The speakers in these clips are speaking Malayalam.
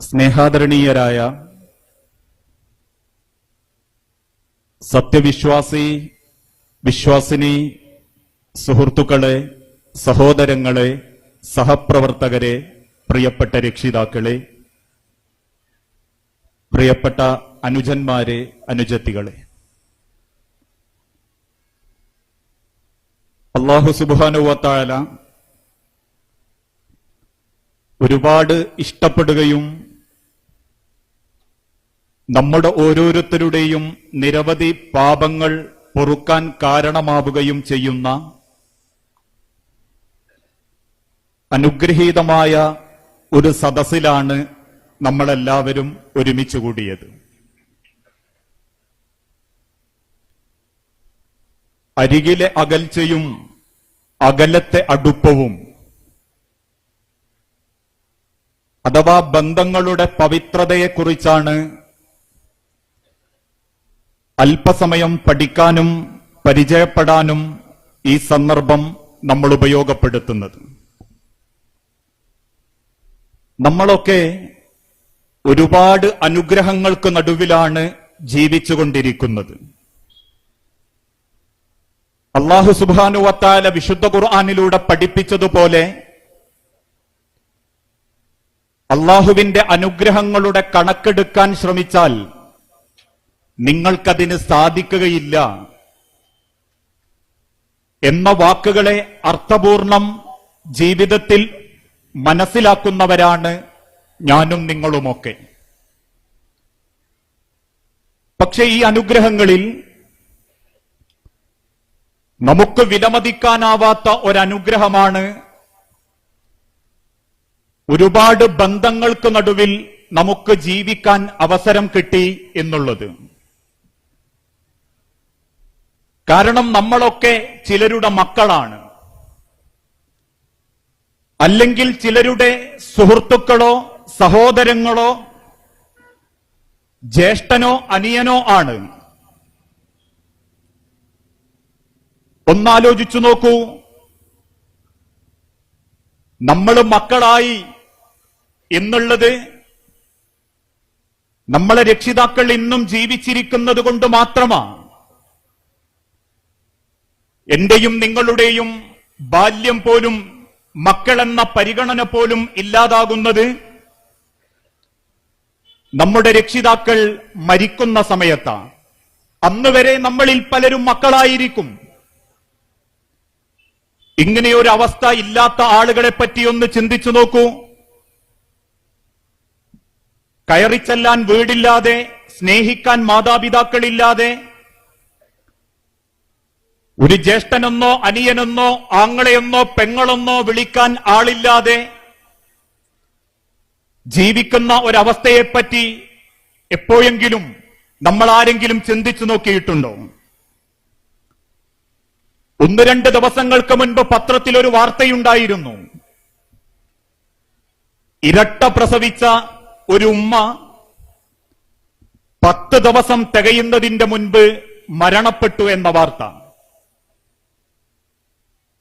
സ്നേഹാദരണീയരായ സത്യവിശ്വാസി വിശ്വാസിനി സുഹൃത്തുക്കളെ സഹോദരങ്ങളെ സഹപ്രവർത്തകരെ പ്രിയപ്പെട്ട രക്ഷിതാക്കളെ പ്രിയപ്പെട്ട അനുജന്മാരെ അനുജത്തികളെ. അള്ളാഹു സുബാനുവത്തായ ഒരുപാട് ഇഷ്ടപ്പെടുകയും നമ്മുടെ ഓരോരുത്തരുടെയും നിരവധി പാപങ്ങൾ പൊറുക്കാൻ കാരണമാവുകയും ചെയ്യുന്ന അനുഗ്രഹീതമായ ഒരു സദസ്സിലാണ് നമ്മളെല്ലാവരും ഒരുമിച്ച് കൂടിയത്. അരികിലെ അകൽച്ചയും അകലത്തെ അടുപ്പവും അഥവാ ബന്ധങ്ങളുടെ പവിത്രതയെക്കുറിച്ചാണ് അല്പസമയം പഠിക്കാനും പരിചയപ്പെടാനും ഈ സന്ദർഭം നമ്മൾ ഉപയോഗപ്പെടുത്തുന്നത്. നമ്മളൊക്കെ ഒരുപാട് അനുഗ്രഹങ്ങൾക്ക് നടുവിലാണ് ജീവിച്ചുകൊണ്ടിരിക്കുന്നത്. അള്ളാഹു സുബാനുവത്താല വിശുദ്ധ ഖുർആാനിലൂടെ പഠിപ്പിച്ചതുപോലെ അള്ളാഹുവിന്റെ അനുഗ്രഹങ്ങളുടെ കണക്കെടുക്കാൻ ശ്രമിച്ചാൽ നിങ്ങൾക്കതിന് സാധിക്കുകയില്ല. എന്ന വാക്കുകളെ അർത്ഥപൂർണം ജീവിതത്തിൽ മനസ്സിലാക്കുന്നവരാണ് ഞാനും നിങ്ങളുമൊക്കെ. പക്ഷെ ഈ അനുഗ്രഹങ്ങളിൽ നമുക്ക് വിലമതിക്കാനാവാത്ത ഒരനുഗ്രഹമാണ് ഒരുപാട് ബന്ധങ്ങൾക്ക് നടുവിൽ നമുക്ക് ജീവിക്കാൻ അവസരം കിട്ടി എന്നുള്ളത്. കാരണം നമ്മളൊക്കെ ചിലരുടെ മക്കളാണ്. അല്ലെങ്കിൽ ചിലരുടെ സുഹൃത്തുക്കളോ സഹോദരങ്ങളോ ജ്യേഷ്ഠനോ അനിയനോ ആണ്. ഒന്നാലോചിച്ചു നോക്കൂ. നമ്മൾ മക്കളായി എന്നുള്ളത് നമ്മളെ രക്ഷിതാക്കൾ ഇന്നും ജീവിച്ചിരിക്കുന്നത് കൊണ്ട് മാത്രമാണ് എന്റെയും നിങ്ങളുടെയും ബാല്യം പോലും മക്കളെന്ന പരിഗണന പോലും ഇല്ലാതാകുന്നത് നമ്മുടെ രക്ഷിതാക്കൾ മരിക്കുന്ന സമയത്താണ് അന്ന് വരെ നമ്മളിൽ പലരും മക്കളായിരിക്കും. ഇങ്ങനെയൊരു അവസ്ഥ ഇല്ലാത്ത ആളുകളെ പറ്റി ഒന്ന് ചിന്തിച്ചു നോക്കൂ. കയറിച്ചെല്ലാൻ വീടില്ലാതെ സ്നേഹിക്കാൻ മാതാപിതാക്കളില്ലാതെ ഒരു ജ്യേഷ്ഠനെന്നോ അനിയനെന്നോ ആങ്ങളെയെന്നോ പെങ്ങളെന്നോ വിളിക്കാൻ ആളില്ലാതെ ജീവിക്കുന്ന ഒരവസ്ഥയെപ്പറ്റി എപ്പോഴെങ്കിലും നമ്മൾ ആരെങ്കിലും ചിന്തിച്ചു നോക്കിയിട്ടുണ്ടോ? ഒന്ന് രണ്ട് ദിവസങ്ങൾക്ക് മുൻപ് പത്രത്തിൽ ഒരു വാർത്തയുണ്ടായിരുന്നു. ഇരട്ട പ്രസവിച്ച ഒരു ഉമ്മ പത്ത് ദിവസം തികയുന്നതിന്റെ മുൻപ് മരണപ്പെട്ടു എന്ന വാർത്ത.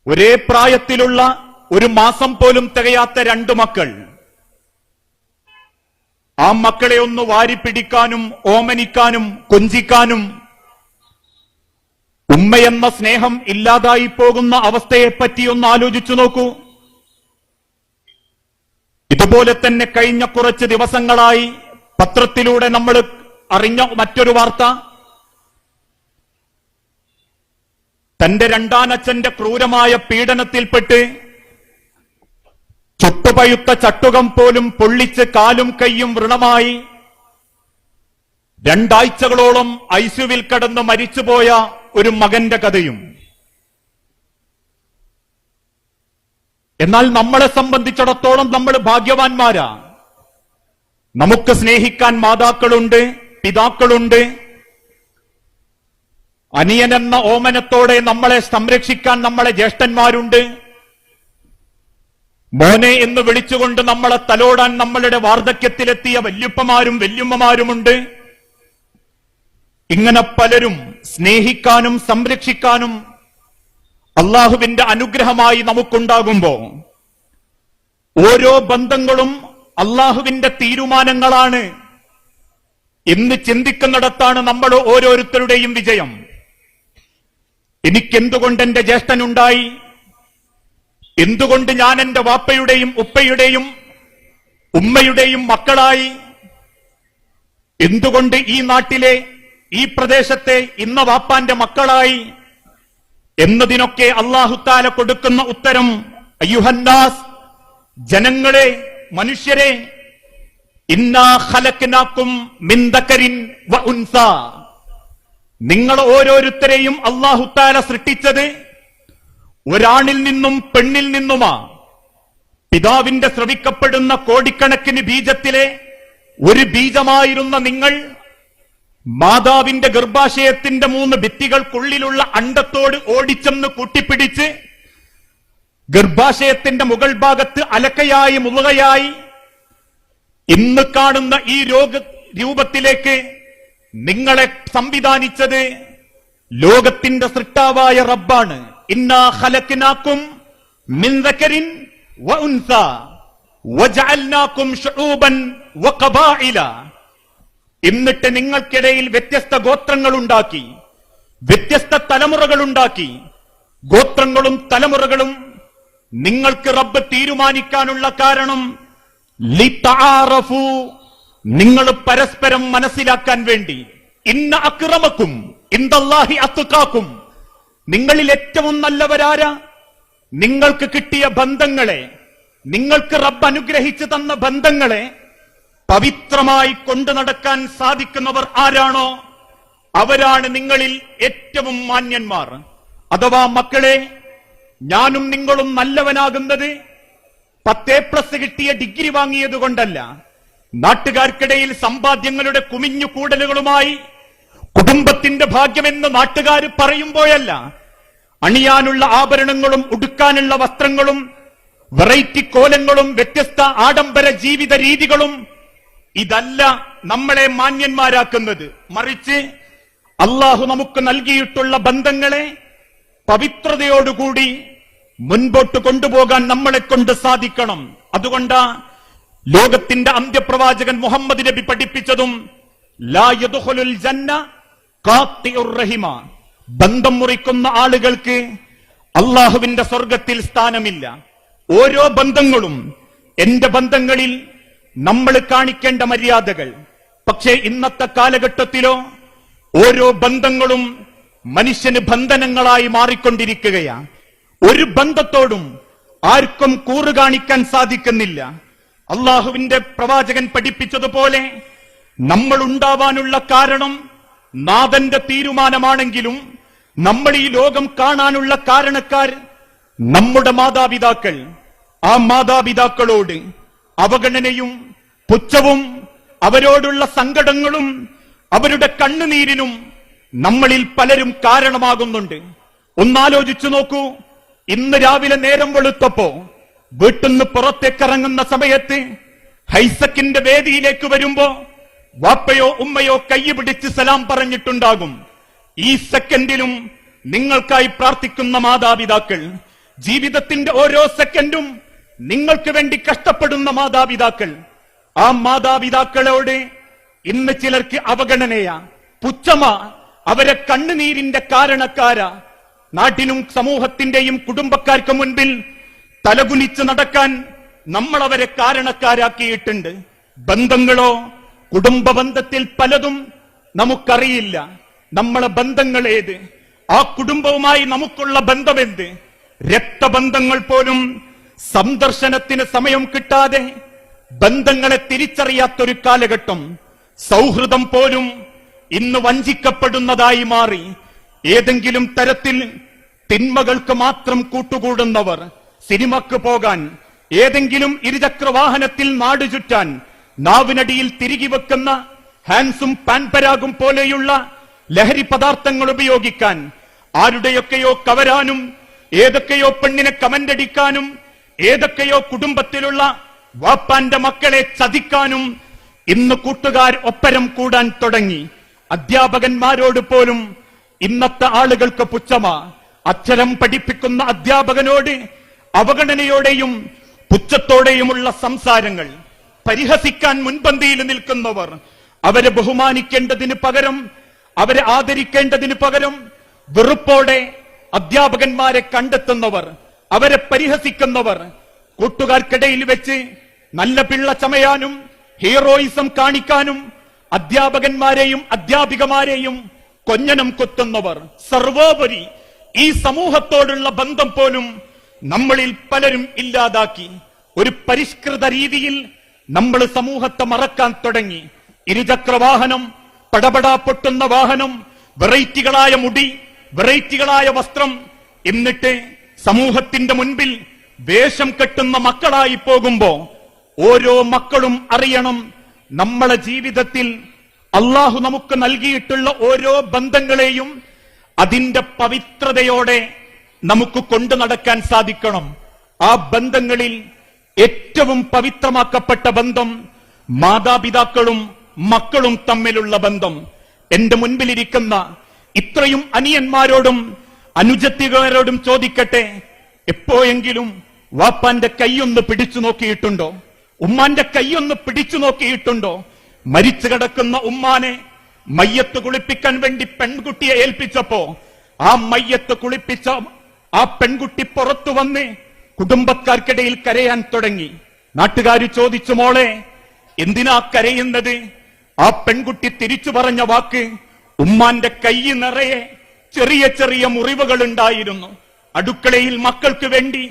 ഒരേ പ്രായത്തിലുള്ള ഒരു മാസം പോലും തികയാത്ത രണ്ടു മക്കൾ. ആ മക്കളെ ഒന്ന് വാരിപ്പിടിക്കാനും ഓമനിക്കാനും കൊഞ്ചിക്കാനും ഉമ്മയെന്ന സ്നേഹം ഇല്ലാതായി പോകുന്ന അവസ്ഥയെപ്പറ്റി ഒന്ന് ആലോചിച്ചു നോക്കൂ. ഇതുപോലെ തന്നെ കഴിഞ്ഞ കുറച്ച് ദിവസങ്ങളായി പത്രത്തിലൂടെ നമ്മൾ അറിഞ്ഞ മറ്റൊരു വാർത്ത. തന്റെ രണ്ടാനച്ഛന്റെ ക്രൂരമായ പീഡനത്തിൽപ്പെട്ട് ചുട്ടുപഴുത്ത ചട്ടുകം പോലും പൊള്ളിച്ച് കാലും കൈയും വൃണമായി രണ്ടാഴ്ചകളോളം ഐസ്യുവിൽ കടന്ന് മരിച്ചുപോയ ഒരു മകന്റെ കഥയും. എന്നാൽ നമ്മളെ സംബന്ധിച്ചിടത്തോളം നമ്മൾ ഭാഗ്യവാന്മാരാ. നമുക്ക് സ്നേഹിക്കാൻ മാതാക്കളുണ്ട് പിതാക്കളുണ്ട് അനിയനെന്ന ഓമനത്തോടെ നമ്മളെ സംരക്ഷിക്കാൻ നമ്മളെ ജ്യേഷ്ഠന്മാരുണ്ട്. മോനെ എന്ന് വിളിച്ചുകൊണ്ട് നമ്മളെ തലോടാൻ നമ്മളുടെ വാർദ്ധക്യത്തിലെത്തിയ വല്യുപ്പമാരും വല്യുമ്മമാരുമുണ്ട്. ഇങ്ങനെ പലരും സ്നേഹിക്കാനും സംരക്ഷിക്കാനും അള്ളാഹുവിന്റെ അനുഗ്രഹമായി നമുക്കുണ്ടാകുമ്പോ ഓരോ ബന്ധങ്ങളും അള്ളാഹുവിന്റെ തീരുമാനങ്ങളാണ്. എന്ന് ചിന്തിക്കുന്നിടത്താണ് നമ്മൾ ഓരോരുത്തരുടെയും വിജയം. എനിക്കെന്തുകൊണ്ട് എന്റെ ജ്യേഷ്ഠനുണ്ടായി? എന്തുകൊണ്ട് ഞാൻ എന്റെ വാപ്പയുടെയും ഉപ്പയുടെയും ഉമ്മയുടെയും മക്കളായി? എന്തുകൊണ്ട് ഈ നാട്ടിലെ ഈ പ്രദേശത്തെ ഇന്ന വാപ്പാന്റെ മക്കളായി? എന്നതിനൊക്കെ അള്ളാഹുത്താല കൊടുക്കുന്ന ഉത്തരം അയ്യുഹന്നാസ് ജനങ്ങളെ മനുഷ്യരെ ഇന്നാ ഹലക്കിനാക്കും മിൻ ദക്കരിൻ വ ഉൻസ. നിങ്ങൾ ഓരോരുത്തരെയും അള്ളാഹുത്താല സൃഷ്ടിച്ചത് ഒരാണിൽ നിന്നും പെണ്ണിൽ നിന്നുമാ. പിതാവിന്റെ ശ്രവിക്കപ്പെടുന്ന കോടിക്കണക്കിന് ബീജത്തിലെ ഒരു ബീജമായിരുന്ന നിങ്ങൾ മാതാവിന്റെ ഗർഭാശയത്തിന്റെ മൂന്ന് ഭിത്തികൾക്കുള്ളിലുള്ള അണ്ടത്തോട് ഓടിച്ചെന്ന് കൂട്ടിപ്പിടിച്ച് ഗർഭാശയത്തിന്റെ മുകൾ ഭാഗത്ത് അലക്കയായി മുളുകയായി ഇന്ന് കാണുന്ന ഈ രോഗ രൂപത്തിലേക്ക് നിങ്ങളെ സംവിധാനിച്ചത് ലോകത്തിന്റെ സൃഷ്ടാവായ റബ്ബാണ്. ഇന്നാ ഖലഖ്നാക്കും മിൻ ദക്കരിൻ വ ഉൻസ. വജഅൽനാക്കും ശുഊബൻ വഖബാഇല എന്നിട്ട് നിങ്ങൾക്കിടയിൽ വ്യത്യസ്ത ഗോത്രങ്ങൾ ഉണ്ടാക്കി വ്യത്യസ്ത തലമുറകൾ ഉണ്ടാക്കി ഗോത്രങ്ങളും തലമുറകളും നിങ്ങൾക്ക് റബ്ബ് തീരുമാനിക്കാനുള്ള കാരണം നിങ്ങൾ പരസ്പരം മനസ്സിലാക്കാൻ വേണ്ടി. ഇന്ന അക്രമക്കും ഇന്ദല്ലാഹി അത്തുക്കാക്കും നിങ്ങളിൽ ഏറ്റവും നല്ലവരാരാ? നിങ്ങൾക്ക് കിട്ടിയ ബന്ധങ്ങളെ നിങ്ങൾക്ക് റബ്ബ് അനുഗ്രഹിച്ചു തന്ന ബന്ധങ്ങളെ പവിത്രമായി കൊണ്ടു നടക്കാൻ സാധിക്കുന്നവർ ആരാണോ? അവരാണ് നിങ്ങളിൽ ഏറ്റവും മാന്യന്മാർ. അഥവാ മക്കളെ ഞാനും നിങ്ങളും നല്ലവനാകുന്നത് പത്തേ പ്ലസ് കിട്ടിയ ഡിഗ്രി വാങ്ങിയത് കൊണ്ടല്ല നാട്ടുകാർക്കിടയിൽ സമ്പാദ്യങ്ങളുടെ കുമിഞ്ഞു കൂടലുകളുമായി കുടുംബത്തിന്റെ ഭാഗ്യമെന്ന് നാട്ടുകാർ പറയുമ്പോഴല്ല അണിയാനുള്ള ആഭരണങ്ങളും ഉടുക്കാനുള്ള വസ്ത്രങ്ങളും വെറൈറ്റി കോലങ്ങളും വ്യത്യസ്ത ആഡംബര ജീവിത രീതികളും ഇതല്ല നമ്മളെ മാന്യന്മാരാക്കുന്നത്. മറിച്ച് അള്ളാഹു നമുക്ക് നൽകിയിട്ടുള്ള ബന്ധങ്ങളെ പവിത്രതയോടുകൂടി മുൻപോട്ട് കൊണ്ടുപോകാൻ നമ്മളെ കൊണ്ട് സാധിക്കണം. അതുകൊണ്ടാ ലോകത്തിന്റെ അന്ത്യപ്രവാചകൻ മുഹമ്മദ് നബി പഠിപ്പിച്ചതും ബന്ധം മുറിക്കുന്ന ആളുകൾക്ക് അള്ളാഹുവിന്റെ സ്വർഗത്തിൽ സ്ഥാനമില്ല. ഓരോ ബന്ധങ്ങളും എന്റെ ബന്ധങ്ങളിൽ നമ്മൾ കാണിക്കേണ്ട മര്യാദകൾ. പക്ഷേ ഇന്നത്തെ കാലഘട്ടത്തിലോ ഓരോ ബന്ധങ്ങളും മനുഷ്യന് ബന്ധനങ്ങളായി മാറിക്കൊണ്ടിരിക്കുകയാണ് ഒരു ബന്ധത്തോടും ആർക്കും കൂറ് കാണിക്കാൻ സാധിക്കുന്നില്ല. അള്ളാഹുവിന്റെ പ്രവാചകൻ പഠിപ്പിച്ചതുപോലെ നമ്മൾ ഉണ്ടാവാനുള്ള കാരണം നാഥന്റെ തീരുമാനമാണെങ്കിലും നമ്മൾ ഈ ലോകം കാണാനുള്ള കാരണക്കാർ നമ്മുടെ മാതാപിതാക്കൾ. ആ മാതാപിതാക്കളോട് അവഗണനയും പുച്ഛവും അവരോടുള്ള സങ്കടങ്ങളും അവരുടെ കണ്ണുനീരിനും നമ്മളിൽ പലരും കാരണമാകുന്നുണ്ട്. ഒന്നാലോചിച്ചു നോക്കൂ. ഇന്ന് രാവിലെ നേരം വെളുത്തപ്പോ വീട്ടിന്ന് പുറത്തേക്കിറങ്ങുന്ന സമയത്ത് ഹൈസക്കിന്റെ വേദിയിലേക്ക് വരുമ്പോ വാപ്പയോ ഉമ്മയോ കൈ പിടിച്ച് സലാം പറഞ്ഞിട്ടുണ്ടാകും. ഈ സെക്കൻഡിലും നിങ്ങൾക്കായി പ്രാർത്ഥിക്കുന്ന മാതാപിതാക്കൾ ജീവിതത്തിന്റെ ഓരോ സെക്കൻഡും നിങ്ങൾക്ക് വേണ്ടി കഷ്ടപ്പെടുന്ന മാതാപിതാക്കൾ. ആ മാതാപിതാക്കളോട് ഇന്ന് ചിലർക്ക് അവഗണനയാ. പുച്ഛമ. അവരെ കണ്ണുനീരിന്റെ കാരണക്കാരാ. നാട്ടിനും സമൂഹത്തിന്റെയും കുടുംബക്കാർക്ക് മുൻപിൽ തലകുനിച്ച് നടക്കാൻ നമ്മൾ അവരെ കാരണക്കാരാക്കിയിട്ടുണ്ട്. ബന്ധങ്ങളോ കുടുംബ ബന്ധത്തിൽ പലതും നമുക്കറിയില്ല. നമ്മളെ ബന്ധങ്ങൾ ഏത് ആ കുടുംബവുമായി നമുക്കുള്ള ബന്ധമെന്ത്? രക്തബന്ധങ്ങൾ പോലും സന്ദർശനത്തിന് സമയം കിട്ടാതെ ബന്ധങ്ങളെ തിരിച്ചറിയാത്തൊരു കാലഘട്ടം സൗഹൃദം പോലും ഇന്ന് വഞ്ചിക്കപ്പെടുന്നതായി മാറി. ഏതെങ്കിലും തരത്തിൽ തിന്മകൾക്ക് മാത്രം കൂട്ടുകൂടുന്നവർ സിനിമക്ക് പോകാൻ ഏതെങ്കിലും ഇരുചക്ര വാഹനത്തിൽ നാട് ചുറ്റാൻ നാവിനടിയിൽ തിരികെ വെക്കുന്ന ഹാൻസും പാൻപരാഗും പോലെയുള്ള ലഹരി പദാർത്ഥങ്ങൾ ഉപയോഗിക്കാൻ ആരുടെയൊക്കെയോ കവരാനും ഏതൊക്കെയോ പെണ്ണിനെ കമന്റടിക്കാനും ഏതൊക്കെയോ കുടുംബത്തിലുള്ള വാപ്പാന്റെ മക്കളെ ചതിക്കാനും ഇന്ന് കൂട്ടുകാർ ഒപ്പരം കൂടാൻ തുടങ്ങി. അധ്യാപകന്മാരോട് പോലും ഇന്നത്തെ ആളുകൾക്ക് പുച്ഛമാ. അക്ഷരം പഠിപ്പിക്കുന്ന അധ്യാപകനോട് അവഗണനയോടെയും പുച്ഛത്തോടെയുമുള്ള സംസാരങ്ങൾ പരിഹസിക്കാൻ മുൻപന്തിയിൽ നിൽക്കുന്നവർ അവരെ ബഹുമാനിക്കേണ്ടതിന് പകരം അവരെ ആദരിക്കേണ്ടതിന് പകരം വെറുപ്പോടെ അധ്യാപകന്മാരെ കണ്ടെത്തുന്നവർ അവരെ പരിഹസിക്കുന്നവർ കൂട്ടുകാർക്കിടയിൽ വെച്ച് നല്ല പിള്ള ചമയാനും ഹീറോയിസം കാണിക്കാനും അധ്യാപകന്മാരെയും അധ്യാപികമാരെയും കൊഞ്ഞനം കൊത്തുന്നവർ. സർവോപരി ഈ സമൂഹത്തോടുള്ള ബന്ധം പോലും നമ്മളിൽ പലരും ഇല്ലാതാക്കി. ഒരു പരിഷ്കൃത രീതിയിൽ നമ്മൾ സമൂഹത്തെ മറക്കാൻ തുടങ്ങി. ഇരുചക്ര വാഹനം പടപടാ പൊട്ടുന്ന വാഹനം വെറൈറ്റികളായ മുടി വെറൈറ്റികളായ വസ്ത്രം. എന്നിട്ട് സമൂഹത്തിന്റെ മുൻപിൽ വേഷം കെട്ടുന്ന മക്കളായി പോകുമ്പോ ഓരോ മക്കളും അറിയണം നമ്മളെ ജീവിതത്തിൽ അള്ളാഹു നമുക്ക് നൽകിയിട്ടുള്ള ഓരോ ബന്ധങ്ങളെയും അതിന്റെ പവിത്രതയോടെ നമുക്ക് കൊണ്ടു നടക്കാൻ സാധിക്കണം. ആ ബന്ധങ്ങളിൽ ഏറ്റവും പവിത്രമാക്കപ്പെട്ട ബന്ധം മാതാപിതാക്കളും മക്കളും തമ്മിലുള്ള ബന്ധം. എന്റെ മുൻപിലിരിക്കുന്ന ഇത്രയും അനിയന്മാരോടും അനുജത്തികാരോടും ചോദിക്കട്ടെ എപ്പോഴെങ്കിലും വാപ്പാന്റെ കൈയൊന്ന് പിടിച്ചു നോക്കിയിട്ടുണ്ടോ? ഉമ്മാന്റെ കൈയൊന്ന് പിടിച്ചു നോക്കിയിട്ടുണ്ടോ? മരിച്ചു കിടക്കുന്ന ഉമ്മാനെ മയ്യത്ത് കുളിപ്പിക്കാൻ വേണ്ടി പെൺകുട്ടിയെ ഏൽപ്പിച്ചപ്പോ ആ മയ്യത്ത് കുളിപ്പിച്ച ആ പെൺകുട്ടി പുറത്തു വന്ന് കുടുംബക്കാർക്കിടയിൽ കരയാൻ തുടങ്ങി. നാട്ടുകാർ ചോദിച്ചു മോളെ എന്തിനാ കരയുന്നത്? ആ പെൺകുട്ടി തിരിച്ചു പറഞ്ഞ വാക്ക് ഉമ്മാന്റെ കൈ നിറയെ ചെറിയ ചെറിയ മുറിവുകൾ ഉണ്ടായിരുന്നു അടുക്കളയിൽ മക്കൾക്ക് വേണ്ടി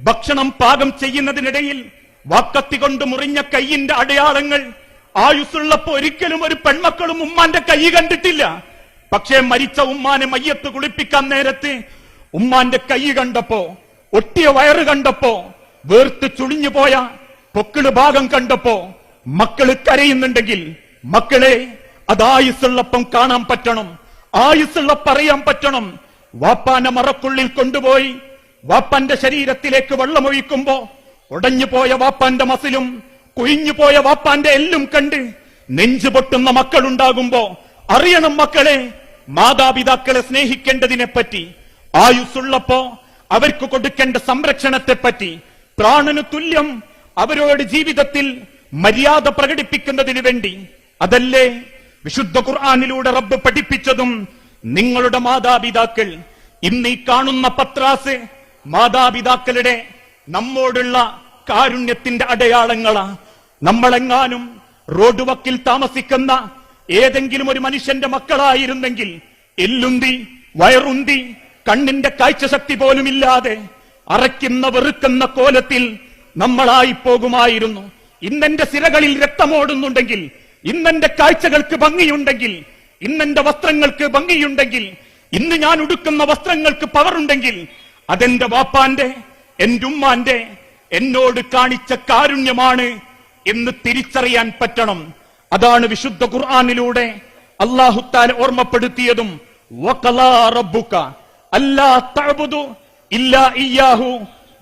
ഭക്ഷണം പാകം ചെയ്യുന്നതിനിടയിൽ വാക്കത്തി കൊണ്ട് മുറിഞ്ഞ കൈയിന്റെ അടയാളങ്ങൾ ആയുസ്സുള്ളപ്പോ ഒരിക്കലും ഒരു പെൺമക്കളും ഉമ്മാന്റെ കൈ കണ്ടിട്ടില്ല. പക്ഷേ മരിച്ച ഉമ്മാനെ മയ്യത്ത് കുളിപ്പിക്കാൻ നേരത്ത് ഉമ്മാന്റെ കൈ കണ്ടപ്പോ ഒട്ടിയ വയറ് കണ്ടപ്പോ വേർത്ത് ചുളിഞ്ഞു പോയ പൊക്കിൾ ഭാഗം കണ്ടപ്പോ മക്കൾ കരയുന്നുണ്ടെങ്കിൽ മക്കളെ അത് ആയുസ്സുള്ളപ്പം കാണാൻ പറ്റണം ആയുസ്സുള്ള പറയാൻ പറ്റണം. വാപ്പാന്റെ മറക്കുള്ളിൽ കൊണ്ടുപോയി വാപ്പന്റെ ശരീരത്തിലേക്ക് വെള്ളമൊഴിക്കുമ്പോ ഉടഞ്ഞു പോയ വാപ്പാന്റെ മസിലും കുഴിഞ്ഞു പോയ വാപ്പാന്റെ എല്ലും കണ്ട് നെഞ്ചു പൊട്ടുന്ന മക്കളുണ്ടാകുമ്പോ അറിയണം മക്കളെ മാതാപിതാക്കളെ സ്നേഹിക്കേണ്ടതിനെ പറ്റി ആയുസ്സുള്ളപ്പോ അവർക്ക് കൊടുക്കേണ്ട സംരക്ഷണത്തെ പറ്റി പ്രാണന് തുല്യം അവരോട് ജീവിതത്തിൽ മര്യാദ പ്രകടിപ്പിക്കുന്നതിന് വേണ്ടി അതല്ലേ വിശുദ്ധ ഖുർആാനിലൂടെ റബ്ബ് പഠിപ്പിച്ചതും നിങ്ങളുടെ മാതാപിതാക്കൾ ഇന്ന് ഈ കാണുന്ന പത്രാസ് മാതാപിതാക്കളുടെ നമ്മോടുള്ള കാരുണ്യത്തിന്റെ അടയാളങ്ങളാ. നമ്മളെങ്ങാനും റോഡ് വക്കിൽ താമസിക്കുന്ന ഏതെങ്കിലും ഒരു മനുഷ്യന്റെ മക്കളായിരുന്നെങ്കിൽ എല്ലുന്തി വയറുന്തി കണ്ണിന്റെ കാഴ്ചശക്തി പോലുമില്ലാതെ അറയ്ക്കുന്ന വെറുക്കുന്ന കോലത്തിൽ നമ്മളായി പോകുമായിരുന്നു. ഇന്നെന്റെ സിരകളിൽ രക്തമോടുന്നുണ്ടെങ്കിൽ ഇന്നെന്റെ കാഴ്ചകൾക്ക് ഭംഗിയുണ്ടെങ്കിൽ ഇന്നെന്റെ വസ്ത്രങ്ങൾക്ക് ഭംഗിയുണ്ടെങ്കിൽ ഇന്ന് ഞാൻ ഉടുക്കുന്ന വസ്ത്രങ്ങൾക്ക് പവറുണ്ടെങ്കിൽ അതെന്റെ വാപ്പാന്റെ എന്റെ ഉമ്മാന്റെ എന്നോട് കാണിച്ച കാരുണ്യമാണ് എന്ന് തിരിച്ചറിയാൻ പറ്റണം. അതാണ് വിശുദ്ധ ഖുർആാനിലൂടെ അള്ളാഹുത്താൽ ഓർമ്മപ്പെടുത്തിയതും അല്ലാ ഇല്ലാ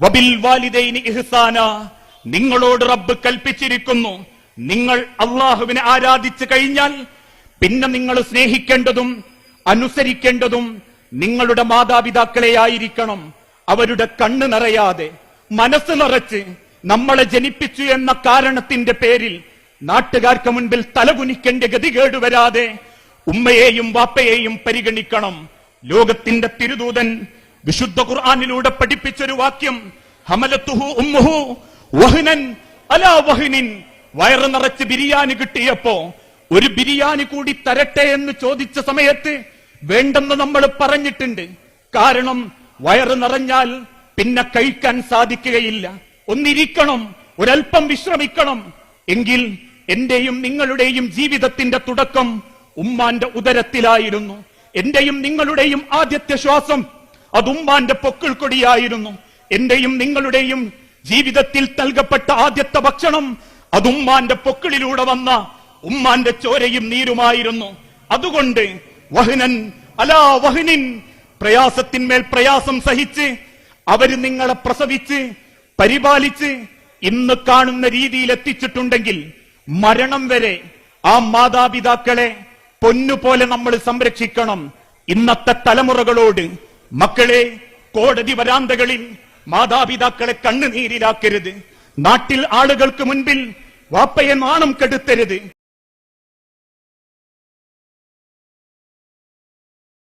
വബിൽ വാലിദൈനി ഇഹ്സാന. നിങ്ങളോട് റബ്ബ് കൽപ്പിച്ചിരിക്കുന്നു. നിങ്ങൾ അള്ളാഹുവിനെ ആരാധിച്ചു കഴിഞ്ഞാൽ പിന്നെ നിങ്ങൾ സ്നേഹിക്കേണ്ടതും അനുസരിക്കേണ്ടതും നിങ്ങളുടെ മാതാപിതാക്കളെ ആയിരിക്കണം. അവരുടെ കണ്ണ് നിറയാതെ മനസ്സ് നിറച്ച് നമ്മളെ ജനിപ്പിച്ചു എന്ന കാരണത്തിന്റെ പേരിൽ നാട്ടുകാർക്ക് മുൻപിൽ തലകുനിക്കേണ്ട ഗതികേട് വരാതെ ഉമ്മയെയും വാപ്പയെയും പരിഗണിക്കണം. ലോകത്തിന്റെ തിരുദൂതൻ വിശുദ്ധ ഖുർആാനിലൂടെ പഠിപ്പിച്ചൊരു വാക്യം ഹമലത്തുഹു ഉമ്മുഹു വഹ്നൻ അലാ വഹ്നിൻ. വയറ് നിറച്ച് ബിരിയാണി കിട്ടിയപ്പോ ഒരു ബിരിയാണി കൂടി തരട്ടെ എന്ന് ചോദിച്ച സമയത്ത് വേണ്ടെന്ന് നമ്മൾ പറഞ്ഞിട്ടുണ്ട്. കാരണം വയറ് നിറഞ്ഞാൽ പിന്നെ കഴിക്കാൻ സാധിക്കുകയില്ല. ഒന്നിരിക്കണം ഒരൽപ്പം വിശ്രമിക്കണം. എങ്കിൽ എന്റെയും നിങ്ങളുടെയും ജീവിതത്തിന്റെ തുടക്കം ഉമ്മാന്റെ ഉദരത്തിലായിരുന്നു. എന്റെയും നിങ്ങളുടെയും ആദ്യത്തെ ശ്വാസം അത് ഉമ്മാന്റെ പൊക്കിൾ കൊടിയായിരുന്നു. എന്റെയും നിങ്ങളുടെയും ജീവിതത്തിൽ നൽകപ്പെട്ട ആദ്യത്തെ ഭക്ഷണം അത് ഉമ്മാന്റെ പൊക്കിളിലൂടെ വന്ന ഉമ്മാന്റെ ചോരയും നീരുമായിരുന്നു. അതുകൊണ്ട് വഹ്നൻ അലാ വഹ്നിൻ പ്രയാസത്തിന്മേൽ പ്രയാസം സഹിച്ച് അവർ നിങ്ങളെ പ്രസവിച്ച് പരിപാലിച്ച് ഇന്ന് കാണുന്ന രീതിയിൽ എത്തിച്ചിട്ടുണ്ടെങ്കിൽ മരണം വരെ ആ മാതാപിതാക്കളെ പൊന്നുപോലെ നമ്മൾ സംരക്ഷിക്കണം ഇന്നത്തെ തലമുറകളോട്. മക്കളെ കോടതി വരാന്തകളിൽ മാതാപിതാക്കളെ കണ്ണുനീരിലാക്കരുത്. നാട്ടിൽ ആളുകൾക്ക് മുൻപിൽ വാപ്പയെ നാണം കെടുത്തരുത്.